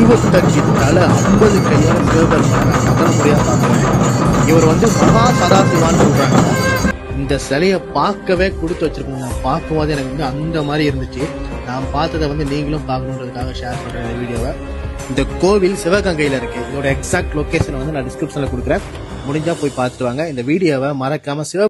இருபத்தஞ்சு தலை ஐம்பது கையோட சிவபெருமான முதல் முறையாக இவர் வந்து மகா சதாசிவான்னு சொல்கிறாங்க இந்த சிலையை பார்க்கவே கொடுத்து வச்சிருக்கோம் நான் பார்க்கும்போது எனக்கு வந்து அந்த மாதிரி இருந்துச்சு. நான் பார்த்ததை வந்து நீங்களும் பார்க்கணுன்றதுக்காக ஷேர் பண்ணுறேன் இந்த வீடியோவை. இந்த கோவில் சிவகங்கையில் இருக்குது இதோட எக்ஸாக்ட் லொக்கேஷனை வந்து நான் டிஸ்கிரிப்ஷனில் கொடுக்குறேன். முடிஞ்சால் போய் பார்த்துட்டு வாங்க. இந்த வீடியோவை மறக்காமல் சிவ